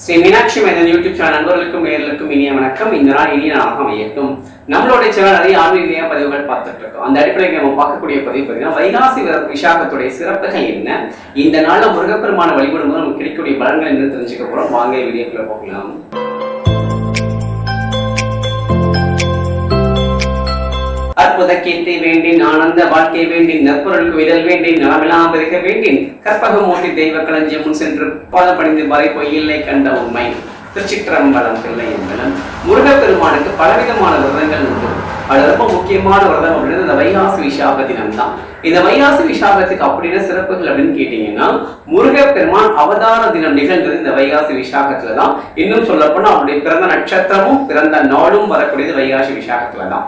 ஸ்ரீ மீனாட்சி மேதன் YouTube channel நண்பர்களுக்கும் நேர்களுக்கும் இனிய வணக்கம். இந்த நாள் இனிய நாளாக அமையட்டும். நம்மளுடைய சேனல் நிறைய ஆன்மீக பதிவுகள் பார்த்துட்டு இருக்கோம். அந்த அடிப்படையில் நம்ம பார்க்கக்கூடிய பதிவு பார்த்தீங்கன்னா வைகாசி விசாகத்துடைய சிறப்புகள் என்ன? இந்த நாளில் முருகப்பெருமான வழிபடும் போது நமக்கு கிடைக்கக்கூடிய பலன்கள் என்ன தெரிஞ்சுக்க போகிறோம் வாங்க வீடியோக்குள்ள போகலாம். அற்புத கீர்த்தி வேண்டின் ஆனந்த வாழ்க்கை வேண்டின் நற்பொருள் விடல் வேண்டின் நலமெல்லாம் பெருக வேண்டின் கற்பகம் மூட்டி தெய்வ களஞ்சியம் முன் சென்று பாதம் பணிந்து வரை பொய்யில்லை கண்ட உண்மை. திருச்சிற்றம்பலம் பிள்ளை என்பதும் முருகப்பெருமானுக்கு பலவிதமான விரதங்கள் உண்டு. அது ரொம்ப முக்கியமான விரதம் அப்படின்னு இந்த வைகாசி விசாக தினம் தான் இந்த வைகாசி விசாகத்துக்கு அப்படின்னு சிறப்புகள் அப்படின்னு கேட்டீங்கன்னா முருகப்பெருமான் அவதார தினம் நிகழ்ந்தது இந்த வைகாசி விசாகத்துல தான் இன்னும் சொல்லப்போனா அவருடைய பிறந்த நட்சத்திரமும் பிறந்த நாளும் வரக்கூடியது வைகாசி விசாகத்துல தான்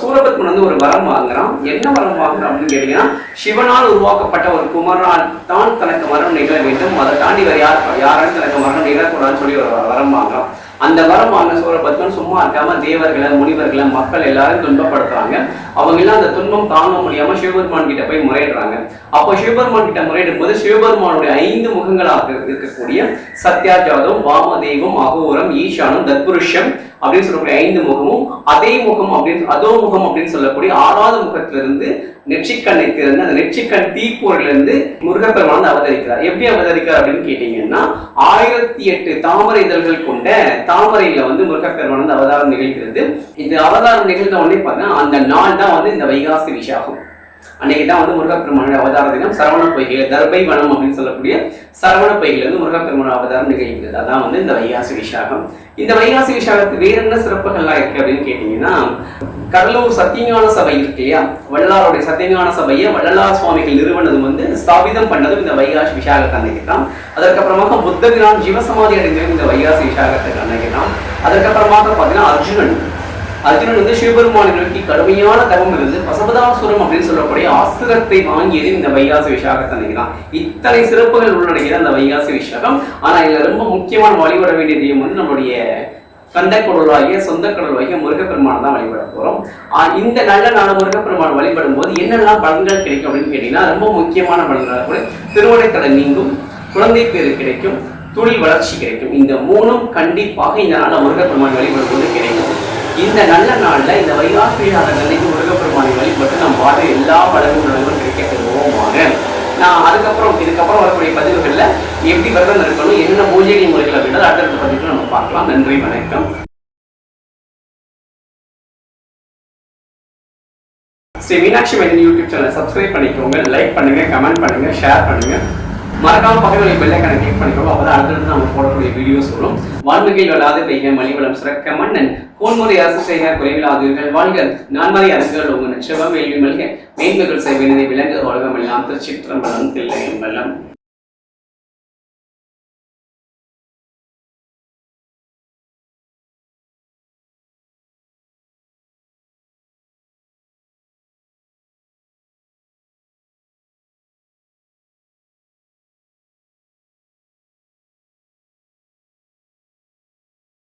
சூரபத்மன் வந்து ஒரு வரம் வாங்குறான். என்ன வரம் வாங்குறான் அப்படின்னு கேட்டீங்கன்னா சிவனால் உருவாக்கப்பட்ட ஒரு குமரால் தான் தனக்கு மரணம் நிகழ வேண்டும். அதை தாண்டி வேற யார் யாராலும் தனக்கு மரணம் நிகழக்கூடாதுன்னு சொல்லி ஒரு வரம் வாங்குறான். அந்த வரம் வாங்கின சூரபத்மன் சும்மா இருக்காம தேவர்களை முனிவர்களை மக்கள் எல்லாரும் துன்பப்படுத்துறாங்க. அவங்க எல்லாம் அந்த துன்பம் தாங்க முடியாம சிவபெருமான் கிட்ட போய் முறையிடுறாங்க. அப்போ சிவபெருமான் கிட்ட முறையிடும் போது சிவபெருமானுடைய ஐந்து முகங்களாக இருக்கக்கூடிய சத்யாஜாதம் வாமதேவம் அகோரம் ஈசானம் தத்புருஷம் அப்படின்னு சொல்லக்கூடிய ஐந்து முகமும் அதே முகம் அப்படின்னு அதோ முகம் அப்படின்னு சொல்லக்கூடிய ஆறாவது முகத்திலிருந்து நெற்றிக்கண்ணை திறந்து அந்த நெற்றிக்கண் தீப்போரிலிருந்து இருந்து முருகப்பெருமான் அவதரிக்கிறார். எப்படி அவதரிக்கிறார் அப்படின்னு கேட்டீங்கன்னா ஆயிரத்தி எட்டு தாமரை இதழ்கள் கொண்ட தாமரையில வந்து முருகப்பெருமான் வந்து அவதாரம் நிகழ்கிறது. இந்த அவதாரம் நிகழ்ந்த உடனே பார்த்தா அந்த நாள் தான் வந்து இந்த வைகாசி விஷாகம். அன்னைக்கு தான் வந்து முருகப்பெருமானுடைய அவதார தினம் சரவண பொய்கை தர்பை வனம் அப்படின்னு சொல்லக்கூடிய சரவண பொய்கையில வந்து முருகப்பெருமான அவதாரம் நிகழ்கிறது. அதான் வந்து இந்த வைகாசி விஷாகம். இந்த வைகாசி விசாகத்துக்கு வேற என்ன சிறப்புகள்லாம் இருக்கு அப்படின்னு கேட்டீங்கன்னா கடலூர் சத்தியஞான சபை இருக்கு இல்லையா? வள்ளலாருடைய சத்தியஞான சபையை வள்ளலார் சுவாமிகள் நிறுவனது வந்து ஸ்தாபிதம் பண்ணதும் இந்த வைகாசி விஷாகத்தை அன்னைக்கு தான் அதற்கப்புறமாக புத்தபிரான் ஜீவசமாதி அடைந்தது இந்த வைகாசி விசாகத்துக்கு அன்னைக்கு தான் அதற்கப்புறமாக பார்த்தீங்கன்னா அர்ஜுனன் அர்ஜுனன் வந்து சிவபெருமானை நோக்கி கடுமையான தவம் இருந்து பசபதாசுரம் அப்படின்னு சொல்லக்கூடிய ஆசுரத்தை வாங்கியது இந்த வைகாசி விஷாக அன்னைக்கு தான். இத்தனை சிறப்புகள் உள்ளடக்கியது அந்த வைகாசி விஷாகம் ஆனா இதுல ரொம்ப முக்கியமான வழிபட வேண்டிய தெய்வம் வந்து நம்மளுடைய கந்தக்கடலாகிய சொந்தக்கடலாகிய கடலாகிய தான் வழிபட போறோம். ஆஹ் இந்த நல்ல நாள் முருகப்பெருமான் வழிபடும் போது என்னெல்லாம் பலன்கள் கிடைக்கும் அப்படின்னு கேட்டீங்கன்னா ரொம்ப முக்கியமான பலன்கள் கூட திருவடைத்தடை நீங்கும் குழந்தை பேரு கிடைக்கும் தொழில் வளர்ச்சி கிடைக்கும். இந்த மூணும் கண்டிப்பாக இந்த நாள முருகப்பெருமான் வழிபடும் போது கிடைக்கும். இந்த நல்ல நாளில் இந்த வைகாசி அன்னைக்கு முருகப்பெருமானை வழிபட்டு நம் பாட்டு எல்லா பலன்களும் கிடைக்க பெறுவோமாக. நான் அதுக்கப்புறம் இதுக்கப்புறம் வரக்கூடிய பதிவுகளில் எப்படி விரதம் இருக்கணும் என்னென்ன பூஜைகள் முறைகள் அப்படின்றத அடுத்தடுத்த பதிவுகள் நம்ம பார்க்கலாம். நன்றி வணக்கம். ஸ்ரீ மீனாட்சி மேனன் யூடியூப் சேனலை சப்ஸ்கிரைப் பண்ணிக்கோங்க லைக் பண்ணுங்க கமெண்ட் பண்ணுங்க ஷேர் பண்ணுங்க. மறக்காம பக்கத்தில் பெல்லை கணக்கு கிளிக் பண்ணிக்கோங்க. அப்பதான் அடுத்தடுத்து நம்ம போடக்கூடிய வீடியோஸ் வரும். வாழ்வுகள் வளாது பெய்க மலிவளம் சிறக்க மன்னன். கோன்முறை அரசு செய்க குறைவிலாதீர்கள் வாழ்க. நான்மறை அரசுகள் உங்கள் நிச்சயம் வேள்வி மல்க. மேன்மைகள் செய்வினதை விலங்கு உலகம் எல்லாம் திருச்சிற்றம்பலம் தில்லையம் என்பலம்